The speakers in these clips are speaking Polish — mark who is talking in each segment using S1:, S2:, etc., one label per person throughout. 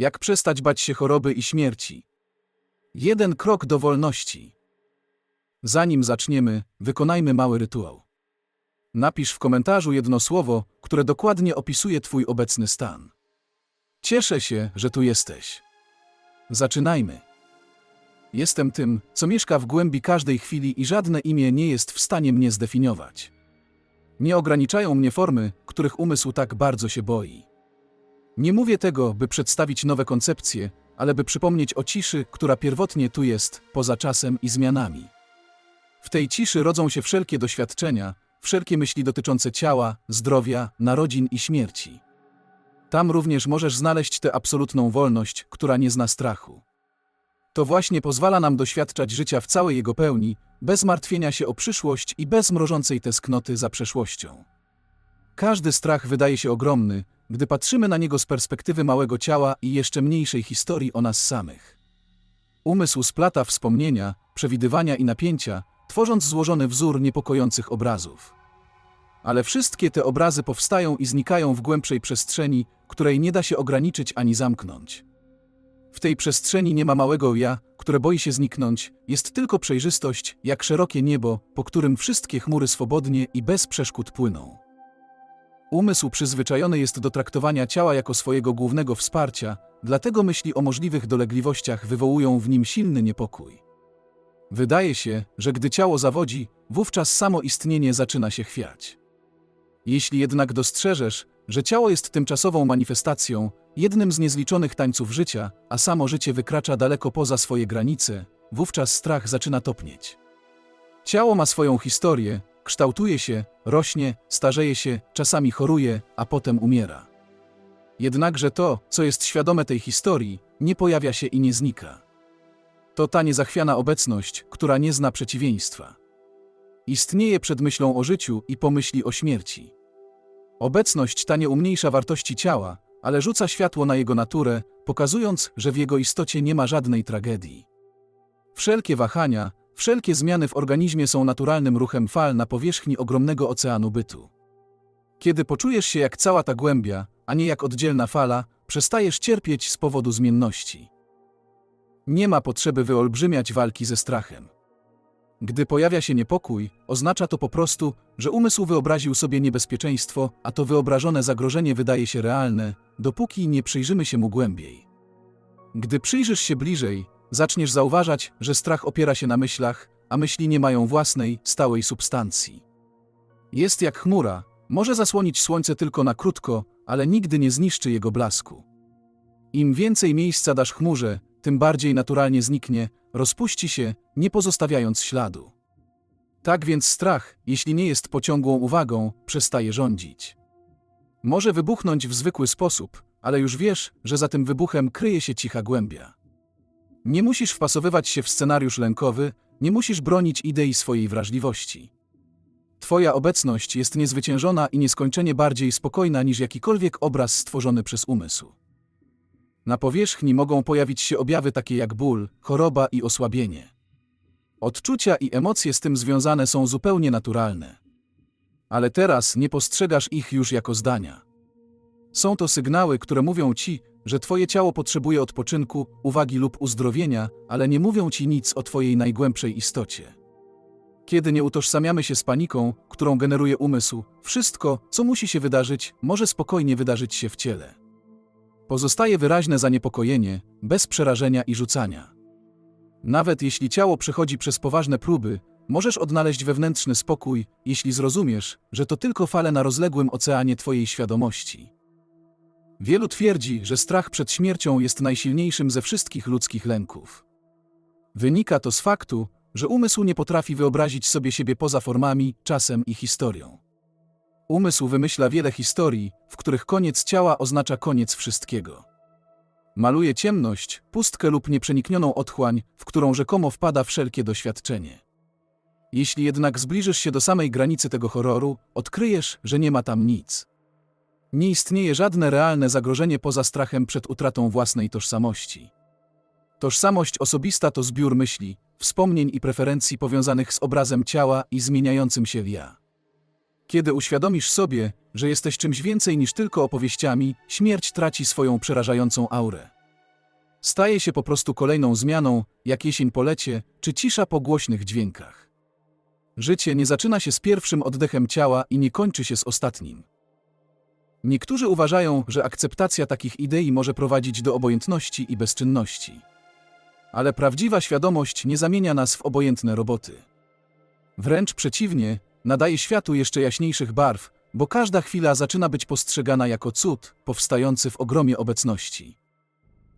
S1: Jak przestać bać się choroby i śmierci? Jeden krok do wolności. Zanim zaczniemy, wykonajmy mały rytuał. Napisz w komentarzu jedno słowo, które dokładnie opisuje Twój obecny stan. Cieszę się, że tu jesteś. Zaczynajmy. Jestem tym, co mieszka w głębi każdej chwili i żadne imię nie jest w stanie mnie zdefiniować. Nie ograniczają mnie formy, których umysł tak bardzo się boi. Nie mówię tego, by przedstawić nowe koncepcje, ale by przypomnieć o ciszy, która pierwotnie tu jest, poza czasem i zmianami. W tej ciszy rodzą się wszelkie doświadczenia, wszelkie myśli dotyczące ciała, zdrowia, narodzin i śmierci. Tam również możesz znaleźć tę absolutną wolność, która nie zna strachu. To właśnie pozwala nam doświadczać życia w całej jego pełni, bez martwienia się o przyszłość i bez mrożącej tęsknoty za przeszłością. Każdy strach wydaje się ogromny, gdy patrzymy na niego z perspektywy małego ciała i jeszcze mniejszej historii o nas samych. Umysł splata wspomnienia, przewidywania i napięcia, tworząc złożony wzór niepokojących obrazów. Ale wszystkie te obrazy powstają i znikają w głębszej przestrzeni, której nie da się ograniczyć ani zamknąć. W tej przestrzeni nie ma małego ja, które boi się zniknąć, jest tylko przejrzystość, jak szerokie niebo, po którym wszystkie chmury swobodnie i bez przeszkód płyną. Umysł przyzwyczajony jest do traktowania ciała jako swojego głównego wsparcia, dlatego myśli o możliwych dolegliwościach wywołują w nim silny niepokój. Wydaje się, że gdy ciało zawodzi, wówczas samo istnienie zaczyna się chwiać. Jeśli jednak dostrzeżesz, że ciało jest tymczasową manifestacją, jednym z niezliczonych tańców życia, a samo życie wykracza daleko poza swoje granice, wówczas strach zaczyna topnieć. Ciało ma swoją historię, kształtuje się, rośnie, starzeje się, czasami choruje, a potem umiera. Jednakże to, co jest świadome tej historii, nie pojawia się i nie znika. To ta niezachwiana obecność, która nie zna przeciwieństwa. Istnieje przed myślą o życiu i pomyśli o śmierci. Obecność ta nie umniejsza wartości ciała, ale rzuca światło na jego naturę, pokazując, że w jego istocie nie ma żadnej tragedii. Wszelkie wahania, wszelkie zmiany w organizmie są naturalnym ruchem fal na powierzchni ogromnego oceanu bytu. Kiedy poczujesz się jak cała ta głębia, a nie jak oddzielna fala, przestajesz cierpieć z powodu zmienności. Nie ma potrzeby wyolbrzymiać walki ze strachem. Gdy pojawia się niepokój, oznacza to po prostu, że umysł wyobraził sobie niebezpieczeństwo, a to wyobrażone zagrożenie wydaje się realne, dopóki nie przyjrzymy się mu głębiej. Gdy przyjrzysz się bliżej, zaczniesz zauważać, że strach opiera się na myślach, a myśli nie mają własnej, stałej substancji. Jest jak chmura, może zasłonić słońce tylko na krótko, ale nigdy nie zniszczy jego blasku. Im więcej miejsca dasz chmurze, tym bardziej naturalnie zniknie, rozpuści się, nie pozostawiając śladu. Tak więc strach, jeśli nie jest pociągłą uwagą, przestaje rządzić. Może wybuchnąć w zwykły sposób, ale już wiesz, że za tym wybuchem kryje się cicha głębia. Nie musisz wpasowywać się w scenariusz lękowy, nie musisz bronić idei swojej wrażliwości. Twoja obecność jest niezwyciężona i nieskończenie bardziej spokojna niż jakikolwiek obraz stworzony przez umysł. Na powierzchni mogą pojawić się objawy takie jak ból, choroba i osłabienie. Odczucia i emocje z tym związane są zupełnie naturalne. Ale teraz nie postrzegasz ich już jako zdania. Są to sygnały, które mówią ci, że twoje ciało potrzebuje odpoczynku, uwagi lub uzdrowienia, ale nie mówią ci nic o twojej najgłębszej istocie. Kiedy nie utożsamiamy się z paniką, którą generuje umysł, wszystko, co musi się wydarzyć, może spokojnie wydarzyć się w ciele. Pozostaje wyraźne zaniepokojenie, bez przerażenia i rzucania. Nawet jeśli ciało przechodzi przez poważne próby, możesz odnaleźć wewnętrzny spokój, jeśli zrozumiesz, że to tylko fale na rozległym oceanie Twojej świadomości. Wielu twierdzi, że strach przed śmiercią jest najsilniejszym ze wszystkich ludzkich lęków. Wynika to z faktu, że umysł nie potrafi wyobrazić sobie siebie poza formami, czasem i historią. Umysł wymyśla wiele historii, w których koniec ciała oznacza koniec wszystkiego. Maluje ciemność, pustkę lub nieprzeniknioną otchłań, w którą rzekomo wpada wszelkie doświadczenie. Jeśli jednak zbliżysz się do samej granicy tego horroru, odkryjesz, że nie ma tam nic. Nie istnieje żadne realne zagrożenie poza strachem przed utratą własnej tożsamości. Tożsamość osobista to zbiór myśli, wspomnień i preferencji powiązanych z obrazem ciała i zmieniającym się ja. Kiedy uświadomisz sobie, że jesteś czymś więcej niż tylko opowieściami, śmierć traci swoją przerażającą aurę. Staje się po prostu kolejną zmianą, jak jesień po lecie, czy cisza po głośnych dźwiękach. Życie nie zaczyna się z pierwszym oddechem ciała i nie kończy się z ostatnim. Niektórzy uważają, że akceptacja takich idei może prowadzić do obojętności i bezczynności. Ale prawdziwa świadomość nie zamienia nas w obojętne roboty. Wręcz przeciwnie, nadaje światu jeszcze jaśniejszych barw, bo każda chwila zaczyna być postrzegana jako cud, powstający w ogromie obecności.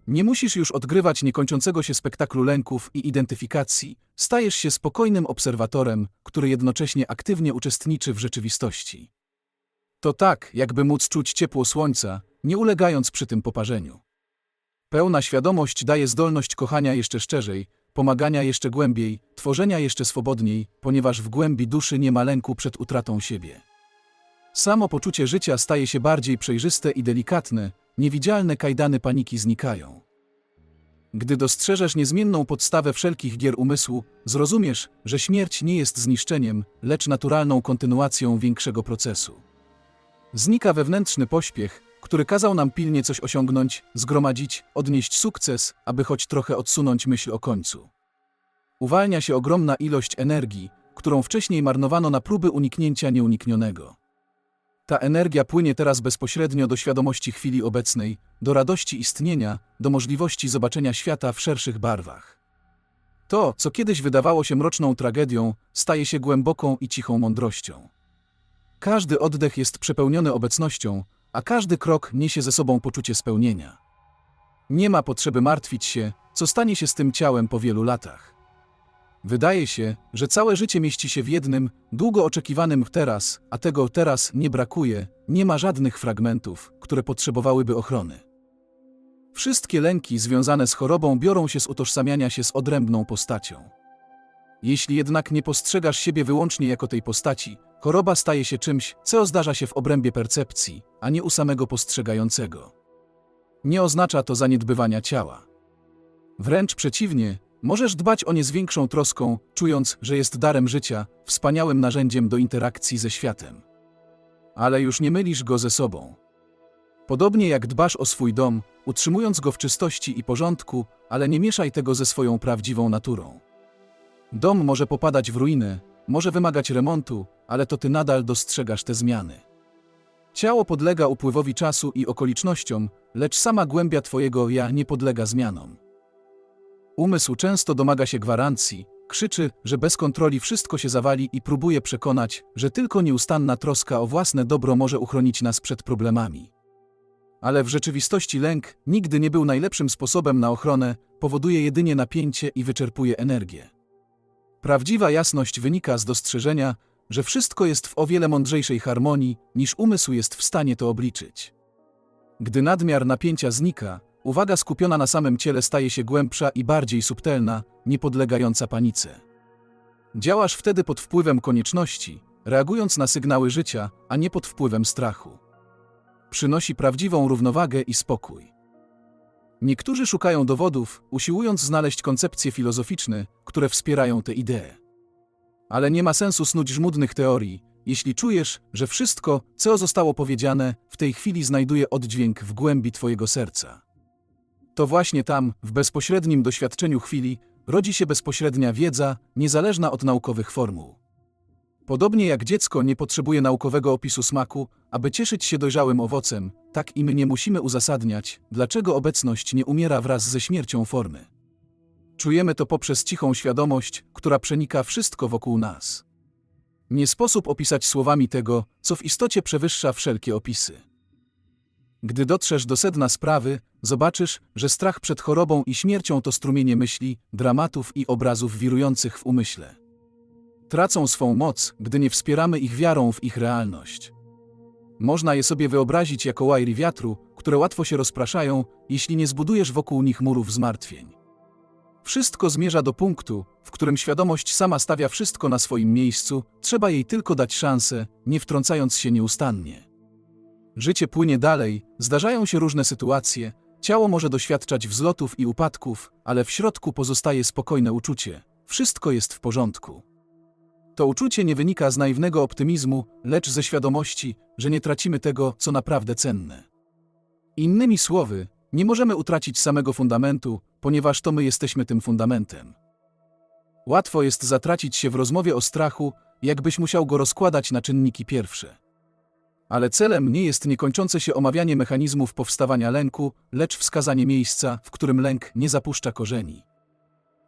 S1: Nie musisz już odgrywać niekończącego się spektaklu lęków i identyfikacji, stajesz się spokojnym obserwatorem, który jednocześnie aktywnie uczestniczy w rzeczywistości. To tak, jakby móc czuć ciepło słońca, nie ulegając przy tym poparzeniu. Pełna świadomość daje zdolność kochania jeszcze szczerzej, pomagania jeszcze głębiej, tworzenia jeszcze swobodniej, ponieważ w głębi duszy nie ma lęku przed utratą siebie. Samo poczucie życia staje się bardziej przejrzyste i delikatne, niewidzialne kajdany paniki znikają. Gdy dostrzeżesz niezmienną podstawę wszelkich gier umysłu, zrozumiesz, że śmierć nie jest zniszczeniem, lecz naturalną kontynuacją większego procesu. Znika wewnętrzny pośpiech, który kazał nam pilnie coś osiągnąć, zgromadzić, odnieść sukces, aby choć trochę odsunąć myśl o końcu. Uwalnia się ogromna ilość energii, którą wcześniej marnowano na próby uniknięcia nieuniknionego. Ta energia płynie teraz bezpośrednio do świadomości chwili obecnej, do radości istnienia, do możliwości zobaczenia świata w szerszych barwach. To, co kiedyś wydawało się mroczną tragedią, staje się głęboką i cichą mądrością. Każdy oddech jest przepełniony obecnością, a każdy krok niesie ze sobą poczucie spełnienia. Nie ma potrzeby martwić się, co stanie się z tym ciałem po wielu latach. Wydaje się, że całe życie mieści się w jednym, długo oczekiwanym teraz, a tego teraz nie brakuje, nie ma żadnych fragmentów, które potrzebowałyby ochrony. Wszystkie lęki związane z chorobą biorą się z utożsamiania się z odrębną postacią. Jeśli jednak nie postrzegasz siebie wyłącznie jako tej postaci, choroba staje się czymś, co zdarza się w obrębie percepcji, a nie u samego postrzegającego. Nie oznacza to zaniedbywania ciała. Wręcz przeciwnie, możesz dbać o nie z większą troską, czując, że jest darem życia, wspaniałym narzędziem do interakcji ze światem. Ale już nie mylisz go ze sobą. Podobnie jak dbasz o swój dom, utrzymując go w czystości i porządku, ale nie mieszaj tego ze swoją prawdziwą naturą. Dom może popadać w ruinę, może wymagać remontu, ale to ty nadal dostrzegasz te zmiany. Ciało podlega upływowi czasu i okolicznościom, lecz sama głębia twojego ja nie podlega zmianom. Umysł często domaga się gwarancji, krzyczy, że bez kontroli wszystko się zawali i próbuje przekonać, że tylko nieustanna troska o własne dobro może uchronić nas przed problemami. Ale w rzeczywistości lęk nigdy nie był najlepszym sposobem na ochronę, powoduje jedynie napięcie i wyczerpuje energię. Prawdziwa jasność wynika z dostrzeżenia, że wszystko jest w o wiele mądrzejszej harmonii, niż umysł jest w stanie to obliczyć. Gdy nadmiar napięcia znika, uwaga skupiona na samym ciele staje się głębsza i bardziej subtelna, nie podlegająca panice. Działasz wtedy pod wpływem konieczności, reagując na sygnały życia, a nie pod wpływem strachu. Przynosi prawdziwą równowagę i spokój. Niektórzy szukają dowodów, usiłując znaleźć koncepcje filozoficzne, które wspierają te idee. Ale nie ma sensu snuć żmudnych teorii, jeśli czujesz, że wszystko, co zostało powiedziane, w tej chwili znajduje oddźwięk w głębi Twojego serca. To właśnie tam, w bezpośrednim doświadczeniu chwili, rodzi się bezpośrednia wiedza, niezależna od naukowych formuł. Podobnie jak dziecko nie potrzebuje naukowego opisu smaku, aby cieszyć się dojrzałym owocem, tak i my nie musimy uzasadniać, dlaczego obecność nie umiera wraz ze śmiercią formy. Czujemy to poprzez cichą świadomość, która przenika wszystko wokół nas. Nie sposób opisać słowami tego, co w istocie przewyższa wszelkie opisy. Gdy dotrzesz do sedna sprawy, zobaczysz, że strach przed chorobą i śmiercią to strumienie myśli, dramatów i obrazów wirujących w umyśle. Tracą swą moc, gdy nie wspieramy ich wiarą w ich realność. Można je sobie wyobrazić jako łajry wiatru, które łatwo się rozpraszają, jeśli nie zbudujesz wokół nich murów zmartwień. Wszystko zmierza do punktu, w którym świadomość sama stawia wszystko na swoim miejscu, trzeba jej tylko dać szansę, nie wtrącając się nieustannie. Życie płynie dalej, zdarzają się różne sytuacje, ciało może doświadczać wzlotów i upadków, ale w środku pozostaje spokojne uczucie wszystko jest w porządku. To uczucie nie wynika z naiwnego optymizmu, lecz ze świadomości, że nie tracimy tego, co naprawdę cenne. Innymi słowy, Nie możemy utracić samego fundamentu, ponieważ to my jesteśmy tym fundamentem. Łatwo jest zatracić się w rozmowie o strachu, jakbyś musiał go rozkładać na czynniki pierwsze. Ale celem nie jest niekończące się omawianie mechanizmów powstawania lęku, lecz wskazanie miejsca, w którym lęk nie zapuszcza korzeni.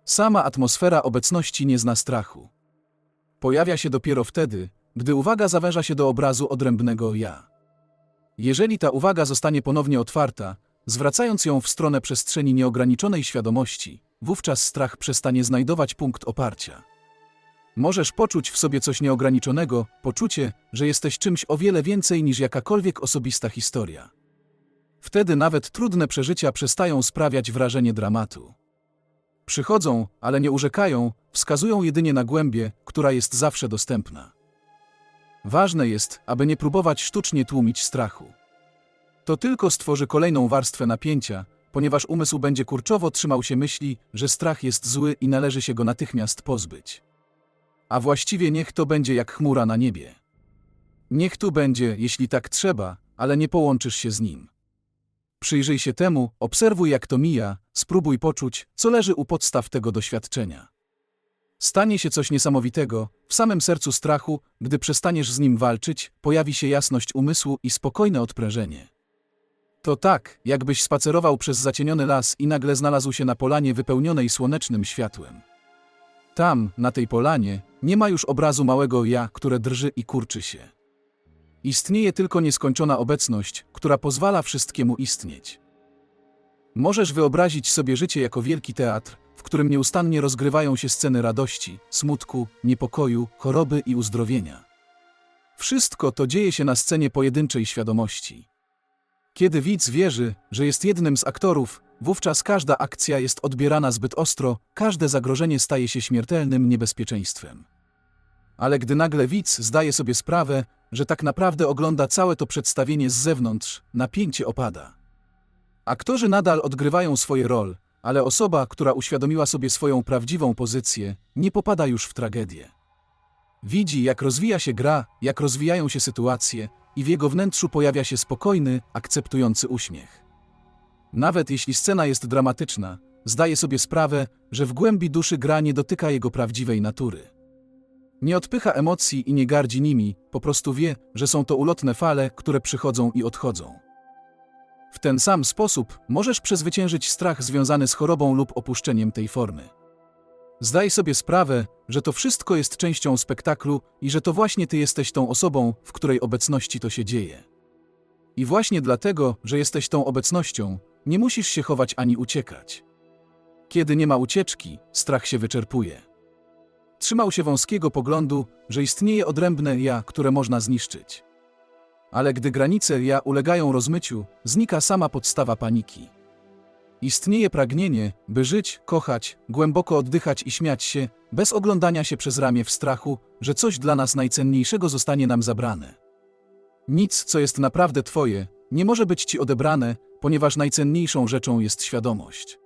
S1: Sama atmosfera obecności nie zna strachu. Pojawia się dopiero wtedy, gdy uwaga zawęża się do obrazu odrębnego ja. Jeżeli ta uwaga zostanie ponownie otwarta, zwracając ją w stronę przestrzeni nieograniczonej świadomości, wówczas strach przestanie znajdować punkt oparcia. Możesz poczuć w sobie coś nieograniczonego, poczucie, że jesteś czymś o wiele więcej niż jakakolwiek osobista historia. Wtedy nawet trudne przeżycia przestają sprawiać wrażenie dramatu. Przychodzą, ale nie urzekają, wskazują jedynie na głębię, która jest zawsze dostępna. Ważne jest, aby nie próbować sztucznie tłumić strachu. To tylko stworzy kolejną warstwę napięcia, ponieważ umysł będzie kurczowo trzymał się myśli, że strach jest zły i należy się go natychmiast pozbyć. A właściwie niech to będzie jak chmura na niebie. Niech tu będzie, jeśli tak trzeba, ale nie połączysz się z nim. Przyjrzyj się temu, obserwuj jak to mija, spróbuj poczuć, co leży u podstaw tego doświadczenia. Stanie się coś niesamowitego, w samym sercu strachu, gdy przestaniesz z nim walczyć, pojawi się jasność umysłu i spokojne odprężenie. To tak, jakbyś spacerował przez zacieniony las i nagle znalazł się na polanie wypełnionej słonecznym światłem. Tam, na tej polanie, nie ma już obrazu małego ja, które drży i kurczy się. Istnieje tylko nieskończona obecność, która pozwala wszystkiemu istnieć. Możesz wyobrazić sobie życie jako wielki teatr, w którym nieustannie rozgrywają się sceny radości, smutku, niepokoju, choroby i uzdrowienia. Wszystko to dzieje się na scenie pojedynczej świadomości. Kiedy widz wierzy, że jest jednym z aktorów, wówczas każda akcja jest odbierana zbyt ostro, każde zagrożenie staje się śmiertelnym niebezpieczeństwem. Ale gdy nagle widz zdaje sobie sprawę, że tak naprawdę ogląda całe to przedstawienie z zewnątrz, napięcie opada. Aktorzy nadal odgrywają swoje role, ale osoba, która uświadomiła sobie swoją prawdziwą pozycję, nie popada już w tragedię. Widzi, jak rozwija się gra, jak rozwijają się sytuacje, i w jego wnętrzu pojawia się spokojny, akceptujący uśmiech. Nawet jeśli scena jest dramatyczna, zdaje sobie sprawę, że w głębi duszy gra nie dotyka jego prawdziwej natury. Nie odpycha emocji i nie gardzi nimi, po prostu wie, że są to ulotne fale, które przychodzą i odchodzą. W ten sam sposób możesz przezwyciężyć strach związany z chorobą lub opuszczeniem tej formy. Zdaj sobie sprawę, że to wszystko jest częścią spektaklu i że to właśnie ty jesteś tą osobą, w której obecności to się dzieje. I właśnie dlatego, że jesteś tą obecnością, nie musisz się chować ani uciekać. Kiedy nie ma ucieczki, strach się wyczerpuje. Trzymał się wąskiego poglądu, że istnieje odrębne ja, które można zniszczyć. Ale gdy granice ja ulegają rozmyciu, znika sama podstawa paniki. Istnieje pragnienie, by żyć, kochać, głęboko oddychać i śmiać się, bez oglądania się przez ramię w strachu, że coś dla nas najcenniejszego zostanie nam zabrane. Nic, co jest naprawdę Twoje, nie może być Ci odebrane, ponieważ najcenniejszą rzeczą jest świadomość.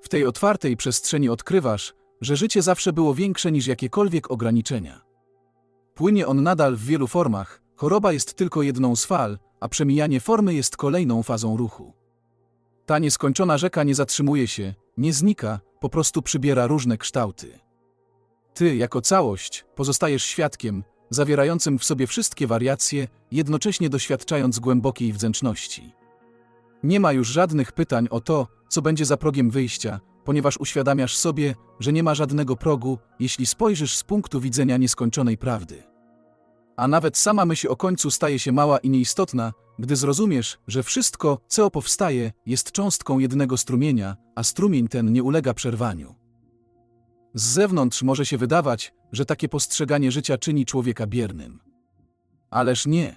S1: W tej otwartej przestrzeni odkrywasz, że życie zawsze było większe niż jakiekolwiek ograniczenia. Płynie on nadal w wielu formach, choroba jest tylko jedną z fal, a przemijanie formy jest kolejną fazą ruchu. Ta nieskończona rzeka nie zatrzymuje się, nie znika, po prostu przybiera różne kształty. Ty, jako całość, pozostajesz świadkiem, zawierającym w sobie wszystkie wariacje, jednocześnie doświadczając głębokiej wdzięczności. Nie ma już żadnych pytań o to, co będzie za progiem wyjścia, ponieważ uświadamiasz sobie, że nie ma żadnego progu, jeśli spojrzysz z punktu widzenia nieskończonej prawdy. A nawet sama myśl o końcu staje się mała i nieistotna, gdy zrozumiesz, że wszystko, co powstaje, jest cząstką jednego strumienia, a strumień ten nie ulega przerwaniu. Z zewnątrz może się wydawać, że takie postrzeganie życia czyni człowieka biernym. Ależ nie.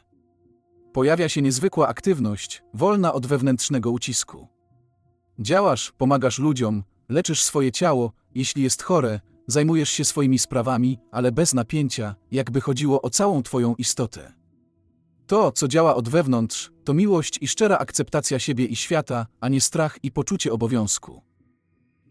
S1: Pojawia się niezwykła aktywność, wolna od wewnętrznego ucisku. Działasz, pomagasz ludziom, leczysz swoje ciało, jeśli jest chore, zajmujesz się swoimi sprawami, ale bez napięcia, jakby chodziło o całą Twoją istotę. To, co działa od wewnątrz, to miłość i szczera akceptacja siebie i świata, a nie strach i poczucie obowiązku.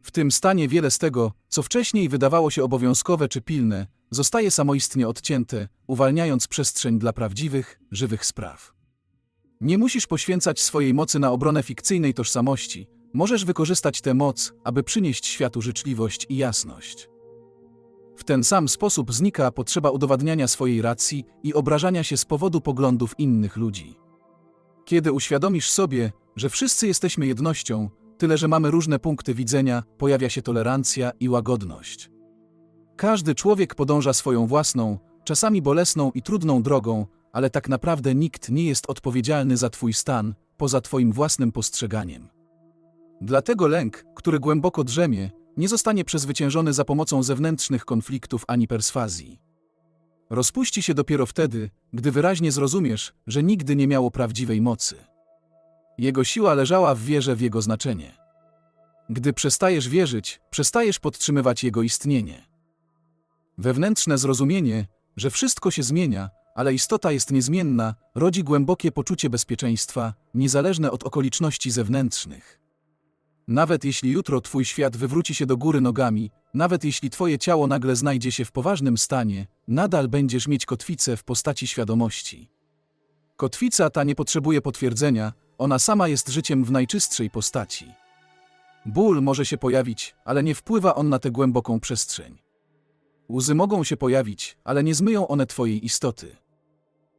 S1: W tym stanie wiele z tego, co wcześniej wydawało się obowiązkowe czy pilne, zostaje samoistnie odcięte, uwalniając przestrzeń dla prawdziwych, żywych spraw. Nie musisz poświęcać swojej mocy na obronę fikcyjnej tożsamości. Możesz wykorzystać tę moc, aby przynieść światu życzliwość i jasność. W ten sam sposób znika potrzeba udowadniania swojej racji i obrażania się z powodu poglądów innych ludzi. Kiedy uświadomisz sobie, że wszyscy jesteśmy jednością, tyle że mamy różne punkty widzenia, pojawia się tolerancja i łagodność. Każdy człowiek podąża swoją własną, czasami bolesną i trudną drogą, ale tak naprawdę nikt nie jest odpowiedzialny za Twój stan, poza Twoim własnym postrzeganiem. Dlatego lęk, który głęboko drzemie, nie zostanie przezwyciężony za pomocą zewnętrznych konfliktów ani perswazji. Rozpuści się dopiero wtedy, gdy wyraźnie zrozumiesz, że nigdy nie miało prawdziwej mocy. Jego siła leżała w wierze w jego znaczenie. Gdy przestajesz wierzyć, przestajesz podtrzymywać jego istnienie. Wewnętrzne zrozumienie, że wszystko się zmienia, ale istota jest niezmienna, rodzi głębokie poczucie bezpieczeństwa, niezależne od okoliczności zewnętrznych. Nawet jeśli jutro twój świat wywróci się do góry nogami, nawet jeśli twoje ciało nagle znajdzie się w poważnym stanie, nadal będziesz mieć kotwicę w postaci świadomości. Kotwica ta nie potrzebuje potwierdzenia, ona sama jest życiem w najczystszej postaci. Ból może się pojawić, ale nie wpływa on na tę głęboką przestrzeń. Łzy mogą się pojawić, ale nie zmyją one twojej istoty.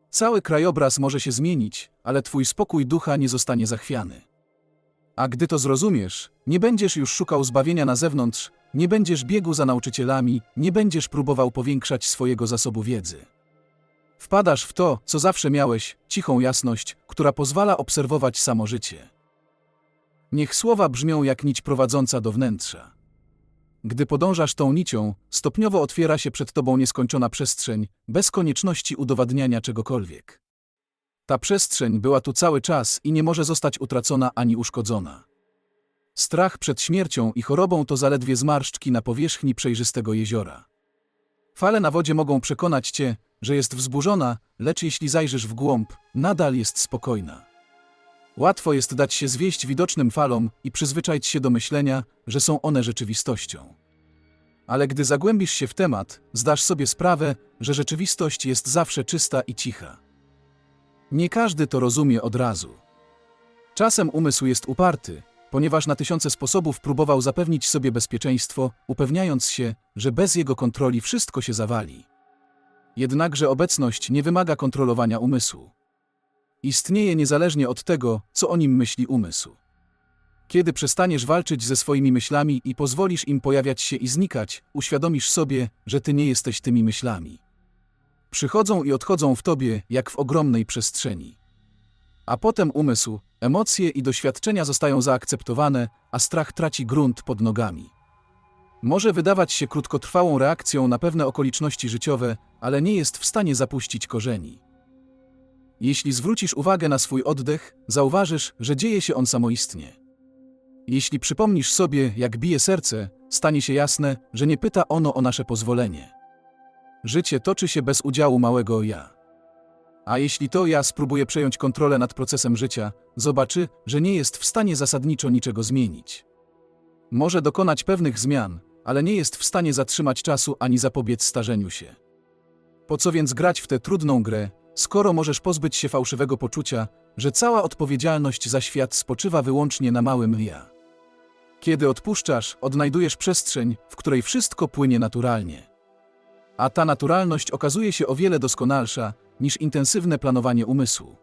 S1: Cały krajobraz może się zmienić, ale twój spokój ducha nie zostanie zachwiany. A gdy to zrozumiesz, nie będziesz już szukał zbawienia na zewnątrz, nie będziesz biegł za nauczycielami, nie będziesz próbował powiększać swojego zasobu wiedzy. Wpadasz w to, co zawsze miałeś, cichą jasność, która pozwala obserwować samo życie. Niech słowa brzmią jak nić prowadząca do wnętrza. Gdy podążasz tą nicią, stopniowo otwiera się przed tobą nieskończona przestrzeń, bez konieczności udowadniania czegokolwiek. Ta przestrzeń była tu cały czas i nie może zostać utracona ani uszkodzona. Strach przed śmiercią i chorobą to zaledwie zmarszczki na powierzchni przejrzystego jeziora. Fale na wodzie mogą przekonać cię, że jest wzburzona, lecz jeśli zajrzysz w głąb, nadal jest spokojna. Łatwo jest dać się zwieść widocznym falom i przyzwyczaić się do myślenia, że są one rzeczywistością. Ale gdy zagłębisz się w temat, zdasz sobie sprawę, że rzeczywistość jest zawsze czysta i cicha. Nie każdy to rozumie od razu. Czasem umysł jest uparty, ponieważ na tysiące sposobów próbował zapewnić sobie bezpieczeństwo, upewniając się, że bez jego kontroli wszystko się zawali. Jednakże obecność nie wymaga kontrolowania umysłu. Istnieje niezależnie od tego, co o nim myśli umysł. Kiedy przestaniesz walczyć ze swoimi myślami i pozwolisz im pojawiać się i znikać, uświadomisz sobie, że ty nie jesteś tymi myślami. Przychodzą i odchodzą w tobie, jak w ogromnej przestrzeni. A potem umysł, emocje i doświadczenia zostają zaakceptowane, a strach traci grunt pod nogami. Może wydawać się krótkotrwałą reakcją na pewne okoliczności życiowe, ale nie jest w stanie zapuścić korzeni. Jeśli zwrócisz uwagę na swój oddech, zauważysz, że dzieje się on samoistnie. Jeśli przypomnisz sobie, jak bije serce, stanie się jasne, że nie pyta ono o nasze pozwolenie. Życie toczy się bez udziału małego ja. A jeśli to ja spróbuje przejąć kontrolę nad procesem życia, zobaczy, że nie jest w stanie zasadniczo niczego zmienić. Może dokonać pewnych zmian, ale nie jest w stanie zatrzymać czasu ani zapobiec starzeniu się. Po co więc grać w tę trudną grę, skoro możesz pozbyć się fałszywego poczucia, że cała odpowiedzialność za świat spoczywa wyłącznie na małym ja? Kiedy odpuszczasz, odnajdujesz przestrzeń, w której wszystko płynie naturalnie. A ta naturalność okazuje się o wiele doskonalsza niż intensywne planowanie umysłu.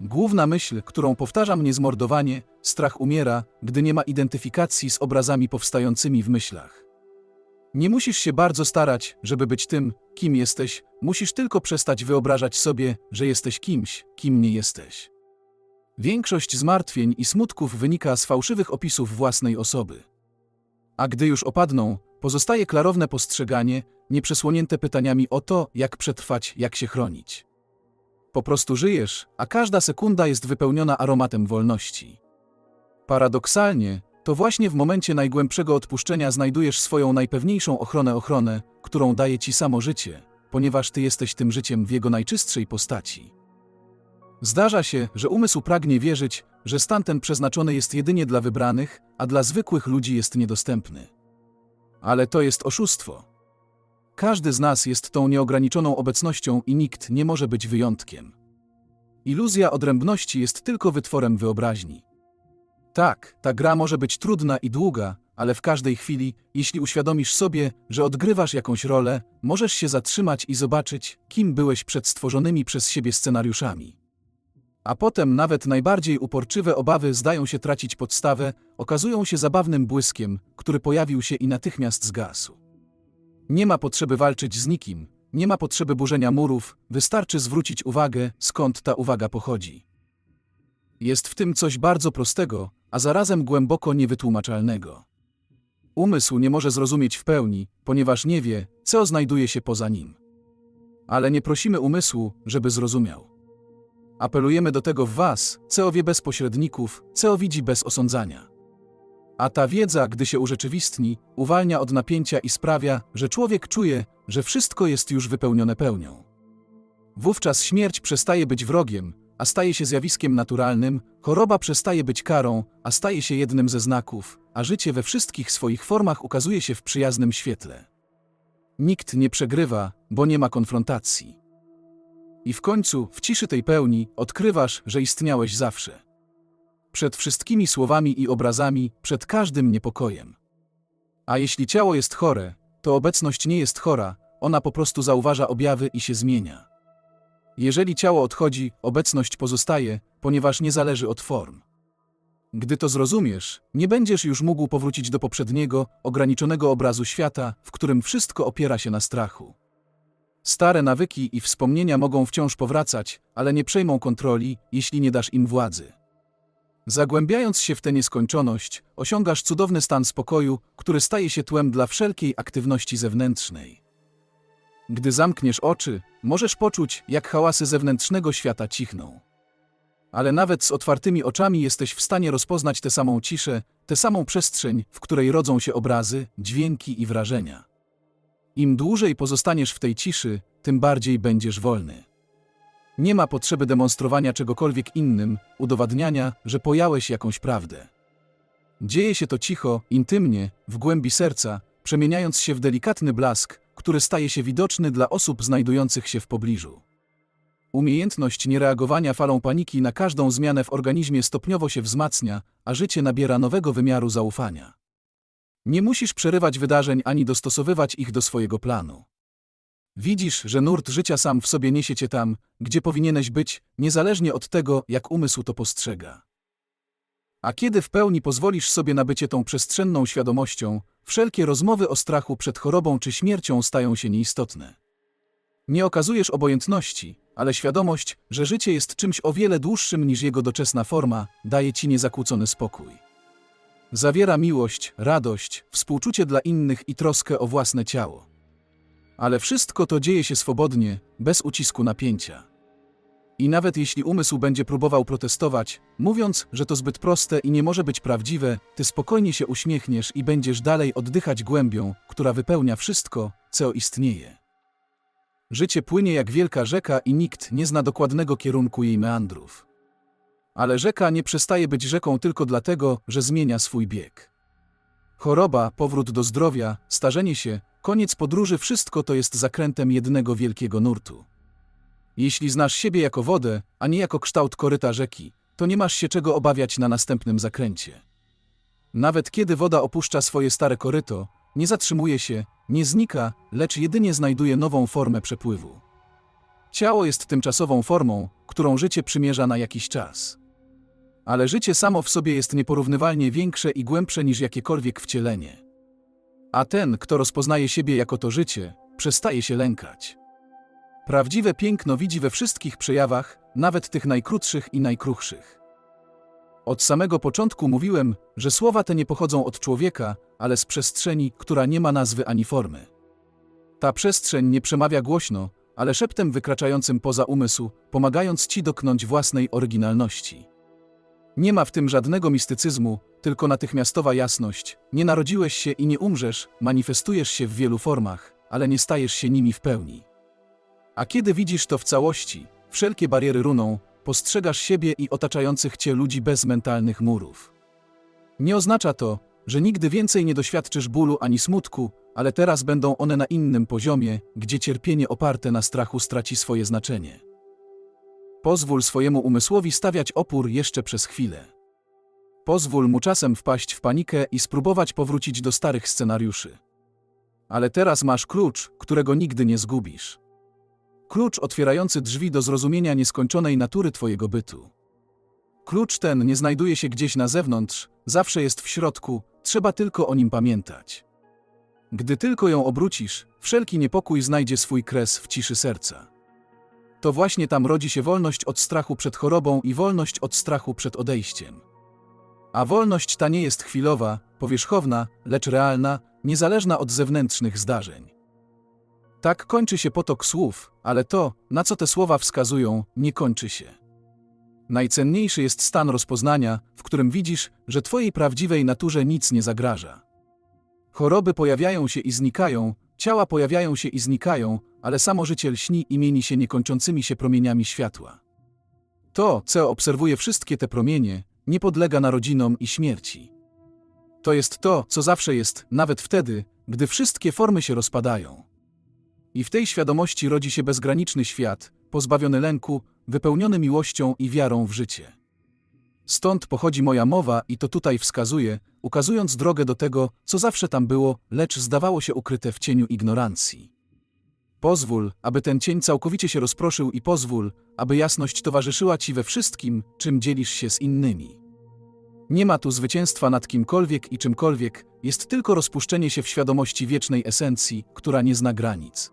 S1: Główna myśl, którą powtarzam niezmordowanie, strach umiera, gdy nie ma identyfikacji z obrazami powstającymi w myślach. Nie musisz się bardzo starać, żeby być tym, kim jesteś, musisz tylko przestać wyobrażać sobie, że jesteś kimś, kim nie jesteś. Większość zmartwień i smutków wynika z fałszywych opisów własnej osoby. A gdy już opadną, pozostaje klarowne postrzeganie, nieprzesłonięte pytaniami o to, jak przetrwać, jak się chronić. Po prostu żyjesz, a każda sekunda jest wypełniona aromatem wolności. Paradoksalnie, to właśnie w momencie najgłębszego odpuszczenia znajdujesz swoją najpewniejszą ochronę ochronę, którą daje ci samo życie, ponieważ ty jesteś tym życiem w jego najczystszej postaci. Zdarza się, że umysł pragnie wierzyć, że stan ten przeznaczony jest jedynie dla wybranych, a dla zwykłych ludzi jest niedostępny. Ale to jest oszustwo. Każdy z nas jest tą nieograniczoną obecnością i nikt nie może być wyjątkiem. Iluzja odrębności jest tylko wytworem wyobraźni. Tak, ta gra może być trudna i długa, ale w każdej chwili, jeśli uświadomisz sobie, że odgrywasz jakąś rolę, możesz się zatrzymać i zobaczyć, kim byłeś przed stworzonymi przez siebie scenariuszami. A potem nawet najbardziej uporczywe obawy zdają się tracić podstawę, okazują się zabawnym błyskiem, który pojawił się i natychmiast zgasł. Nie ma potrzeby walczyć z nikim, nie ma potrzeby burzenia murów, wystarczy zwrócić uwagę, skąd ta uwaga pochodzi. Jest w tym coś bardzo prostego, a zarazem głęboko niewytłumaczalnego. Umysł nie może zrozumieć w pełni, ponieważ nie wie, co znajduje się poza nim. Ale nie prosimy umysłu, żeby zrozumiał. Apelujemy do tego w Was, co wie bez pośredników, co widzi bez osądzania. A ta wiedza, gdy się urzeczywistni, uwalnia od napięcia i sprawia, że człowiek czuje, że wszystko jest już wypełnione pełnią. Wówczas śmierć przestaje być wrogiem, a staje się zjawiskiem naturalnym, choroba przestaje być karą, a staje się jednym ze znaków, a życie we wszystkich swoich formach ukazuje się w przyjaznym świetle. Nikt nie przegrywa, bo nie ma konfrontacji. I w końcu, w ciszy tej pełni, odkrywasz, że istniałeś zawsze. Przed wszystkimi słowami i obrazami, przed każdym niepokojem. A jeśli ciało jest chore, to obecność nie jest chora, ona po prostu zauważa objawy i się zmienia. Jeżeli ciało odchodzi, obecność pozostaje, ponieważ nie zależy od form. Gdy to zrozumiesz, nie będziesz już mógł powrócić do poprzedniego, ograniczonego obrazu świata, w którym wszystko opiera się na strachu. Stare nawyki i wspomnienia mogą wciąż powracać, ale nie przejmą kontroli, jeśli nie dasz im władzy. Zagłębiając się w tę nieskończoność, osiągasz cudowny stan spokoju, który staje się tłem dla wszelkiej aktywności zewnętrznej. Gdy zamkniesz oczy, możesz poczuć, jak hałasy zewnętrznego świata cichną. Ale nawet z otwartymi oczami jesteś w stanie rozpoznać tę samą ciszę, tę samą przestrzeń, w której rodzą się obrazy, dźwięki i wrażenia. Im dłużej pozostaniesz w tej ciszy, tym bardziej będziesz wolny. Nie ma potrzeby demonstrowania czegokolwiek innym, udowadniania, że pojałeś jakąś prawdę. Dzieje się to cicho, intymnie, w głębi serca, przemieniając się w delikatny blask, który staje się widoczny dla osób znajdujących się w pobliżu. Umiejętność niereagowania falą paniki na każdą zmianę w organizmie stopniowo się wzmacnia, a życie nabiera nowego wymiaru zaufania. Nie musisz przerywać wydarzeń ani dostosowywać ich do swojego planu. Widzisz, że nurt życia sam w sobie niesie cię tam, gdzie powinieneś być, niezależnie od tego, jak umysł to postrzega. A kiedy w pełni pozwolisz sobie na bycie tą przestrzenną świadomością, wszelkie rozmowy o strachu przed chorobą czy śmiercią stają się nieistotne. Nie okazujesz obojętności, ale świadomość, że życie jest czymś o wiele dłuższym niż jego doczesna forma, daje ci niezakłócony spokój. Zawiera miłość, radość, współczucie dla innych i troskę o własne ciało. Ale wszystko to dzieje się swobodnie, bez ucisku napięcia. I nawet jeśli umysł będzie próbował protestować, mówiąc, że to zbyt proste i nie może być prawdziwe, ty spokojnie się uśmiechniesz i będziesz dalej oddychać głębią, która wypełnia wszystko, co istnieje. Życie płynie jak wielka rzeka i nikt nie zna dokładnego kierunku jej meandrów. Ale rzeka nie przestaje być rzeką tylko dlatego, że zmienia swój bieg. Choroba, powrót do zdrowia, starzenie się, koniec podróży wszystko to jest zakrętem jednego wielkiego nurtu. Jeśli znasz siebie jako wodę, a nie jako kształt koryta rzeki, to nie masz się czego obawiać na następnym zakręcie. Nawet kiedy woda opuszcza swoje stare koryto, nie zatrzymuje się, nie znika, lecz jedynie znajduje nową formę przepływu. Ciało jest tymczasową formą, którą życie przymierza na jakiś czas. Ale życie samo w sobie jest nieporównywalnie większe i głębsze niż jakiekolwiek wcielenie. A ten, kto rozpoznaje siebie jako to życie, przestaje się lękać. Prawdziwe piękno widzi we wszystkich przejawach, nawet tych najkrótszych i najkruchszych. Od samego początku mówiłem, że słowa te nie pochodzą od człowieka, ale z przestrzeni, która nie ma nazwy ani formy. Ta przestrzeń nie przemawia głośno, ale szeptem wykraczającym poza umysł, pomagając ci doknąć własnej oryginalności. Nie ma w tym żadnego mistycyzmu, tylko natychmiastowa jasność. Nie narodziłeś się i nie umrzesz, manifestujesz się w wielu formach, ale nie stajesz się nimi w pełni. A kiedy widzisz to w całości, wszelkie bariery runą, postrzegasz siebie i otaczających cię ludzi bez mentalnych murów. Nie oznacza to, że nigdy więcej nie doświadczysz bólu ani smutku, ale teraz będą one na innym poziomie, gdzie cierpienie oparte na strachu straci swoje znaczenie. Pozwól swojemu umysłowi stawiać opór jeszcze przez chwilę. Pozwól mu czasem wpaść w panikę i spróbować powrócić do starych scenariuszy. Ale teraz masz klucz, którego nigdy nie zgubisz. Klucz otwierający drzwi do zrozumienia nieskończonej natury Twojego bytu. Klucz ten nie znajduje się gdzieś na zewnątrz, zawsze jest w środku, trzeba tylko o nim pamiętać. Gdy tylko ją obrócisz, wszelki niepokój znajdzie swój kres w ciszy serca. To właśnie tam rodzi się wolność od strachu przed chorobą i wolność od strachu przed odejściem. A wolność ta nie jest chwilowa, powierzchowna, lecz realna, niezależna od zewnętrznych zdarzeń. Tak kończy się potok słów, ale to, na co te słowa wskazują, nie kończy się. Najcenniejszy jest stan rozpoznania, w którym widzisz, że Twojej prawdziwej naturze nic nie zagraża. Choroby pojawiają się i znikają, ciała pojawiają się i znikają, ale samo życie i mieni się niekończącymi się promieniami światła. To, co obserwuje wszystkie te promienie, nie podlega narodzinom i śmierci. To jest to, co zawsze jest, nawet wtedy, gdy wszystkie formy się rozpadają. I w tej świadomości rodzi się bezgraniczny świat, pozbawiony lęku, wypełniony miłością i wiarą w życie. Stąd pochodzi moja mowa i to tutaj wskazuje, ukazując drogę do tego, co zawsze tam było, lecz zdawało się ukryte w cieniu ignorancji. Pozwól, aby ten cień całkowicie się rozproszył i pozwól, aby jasność towarzyszyła Ci we wszystkim, czym dzielisz się z innymi. Nie ma tu zwycięstwa nad kimkolwiek i czymkolwiek, jest tylko rozpuszczenie się w świadomości wiecznej esencji, która nie zna granic.